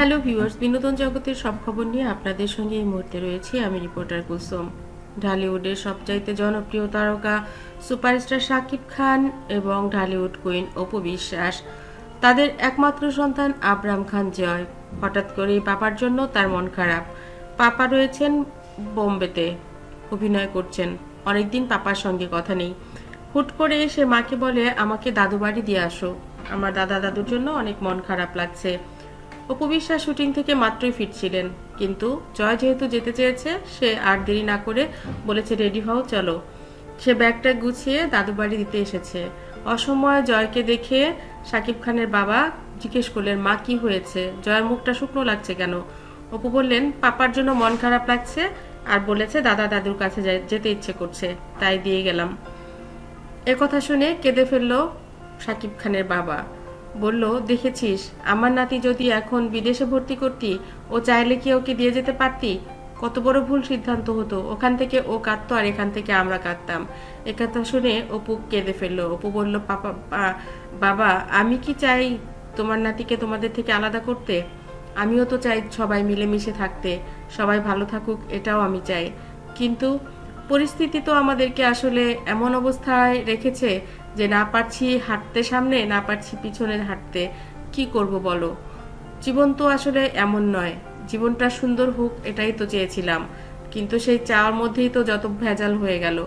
Hello viewers, বিনোদন জগতের সব খবর নিয়ে আপনাদের সঙ্গে এই মুহূর্তে রয়েছি আমি রিপোর্টার কুসুম ঢালিউডের সবচাইতে জনপ্রিয় তারকা সুপারস্টার শাকিব খান এবং ঢালিউড কুইন অপু বিশ্বাস। তাদের একমাত্র সন্তান আবরাম খান জয়। হঠাৎ করে পাপার জন্য তার মন খারাপ। পাপা রয়েছেন বোম্বেতে। অভিনয় করছেন। অনেকদিন পাপার সঙ্গে কথা নেই। হুট করে সে মাকে বলে, আমাকে দাদু বাড়ি দিয়ে আসো। আমার দাদা দাদুর জন্য অনেক মন খারাপ লাগছে। অপু বিশ্বাস শুটিং থেকে মাত্রই ফিরছিলেন। কিন্তু জয় যেহেতু যেতে চেয়েছে, সে আর দেরি না করে বলেছে, রেডি হও, চলো। সে ব্যাগটা গুছিয়ে দাদু বাড়ি দিতে এসেছে। অসময়ে জয়কে দেখে সাকিব খানের বাবা জিজ্ঞেস করলেন, মা, কি হয়েছে? জয়ের মুখটা শুকনো লাগছে কেন? অপু বললেন, পাপার জন্য মন খারাপ লাগছে। আর বলেছে, দাদা দাদুর কাছে যেতে ইচ্ছে করছে। তাই দিয়ে গেলাম। কথা শুনে কেঁদে ফেলল সাকিব খানের বাবা। বলল, দেখেছিস, আমার নাতি যদি এখন বিদেশে ভর্তি করতি, ও চাইলে কি ওকে দিয়ে যেতে পারতি? কত বড় ভুল সিদ্ধান্ত হতো। ওখান থেকে ও কাঁদতো আর এখান থেকে আমরা কাঁদতাম। এ কথা শুনে অপু কেঁদে ফেলল। অপু বলল, পাপা বাবা, আমি কি চাই তোমার নাতিকে তোমাদের থেকে আলাদা করতে? আমিও তো চাই সবাই মিলেমিশে থাকতে। সবাই ভালো থাকুক, এটাও আমি চাই। কিন্তু পরিস্থিতি তো আমাদেরকে আসলে এমন অবস্থায় রেখেছে যে না পারছি হাঁটতে সামনে, না পারছি পিছনে হাঁটতে। কি করব বলো? জীবন তো আসলে এমন নয়। জীবনটা সুন্দর হোক, এটাই তো চেয়েছিলাম। কিন্তু সেই চাওয়ার মধ্যেই তো যত ভেজাল হয়ে গেল।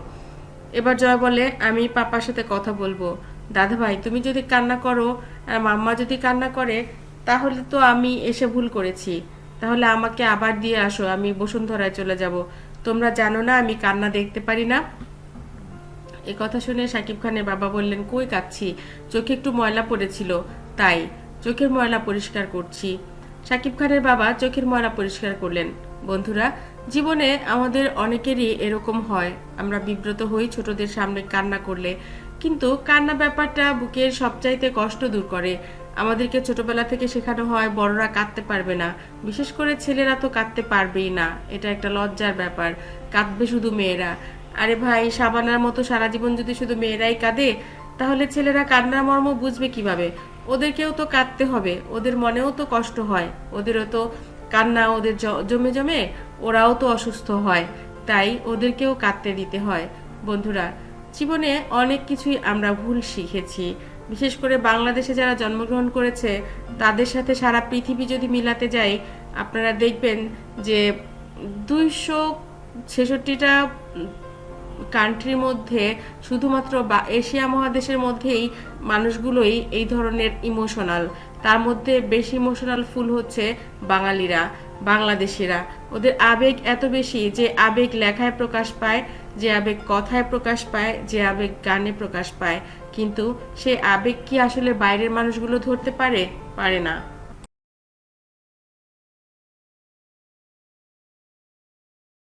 এবার জয় বলে, আমি পাপার সাথে কথা বলব। দাদা ভাই তুমি যদি কান্না করো, আর মাম্মা যদি কান্না করে, তাহলে তো আমি এসে ভুল করেছি। তাহলে আমাকে আবার দিয়ে আসো, আমি বসুন্ধরায় চলে যাব। তোমরা জানো না, আমি কান্না দেখতে পারি না? এ কথা শুনে সাকিব খানের বাবা বললেন, কই কাচ্ছি? চোখে একটু ময়লা পড়েছিল, তাই চোখের ময়লা পরিষ্কার করছি। সাকিব খানের বাবা চোখের ময়লা পরিষ্কার করলেন, বন্ধুরা, জীবনে আমাদের অনেকেরই এরকম হয়। আমরা বিব্রত হই ছোটদের সামনে কান্না করলে। কিন্তু কান্না ব্যাপারটা বুকের সবচাইতে কষ্ট দূর করে। আমাদেরকে ছোটবেলা থেকে শেখানো হয়, বড়রা কাঁদতে পারবে না। বিশেষ করে ছেলেরা তো কাঁদতে পারবেই না। এটা একটা লজ্জার ব্যাপার। কাঁদবে শুধু মেয়েরা। আরে ভাই, সাবানার মতো সারা জীবন যদি শুধু মেয়েরাই কাঁদে, তাহলে ছেলেরা কান্নার মর্ম বুঝবে কীভাবে? ওদেরকেও তো কাঁদতে হবে, ওদের মনেও তো কষ্ট হয়, ওদেরও তো কান্না ওদের জমে জমে, ওরাও তো অসুস্থ হয়, তাই ওদেরকেও কাঁদতে দিতে হয়। বন্ধুরা, জীবনে অনেক কিছুই আমরা ভুল শিখেছি, বিশেষ করে বাংলাদেশে যারা জন্মগ্রহণ করেছে, তাদের সাথে সারা পৃথিবী যদি মিলাতে যাই, আপনারা দেখবেন যে দুইশো ছেষট্টিটা কান্ট্রির মধ্যে, শুধুমাত্র বা- এশিয়া মহাদেশের মধ্যেই মানুষগুলোই এই ধরনের ইমোশনাল তার মধ্যে বেশি ইমোশনাল ফুল হচ্ছে বাঙালিরা, বাংলাদেশিরা। ওদের আবেগ এত বেশি যে আবেগ লেখায় প্রকাশ পায়, যে আবেগ কথায় প্রকাশ পায়, যে আবেগ গানে প্রকাশ পায়। কিন্তু সেই আবেগ কি আসলে বাইরের মানুষগুলো ধরতে পারে? পারে না।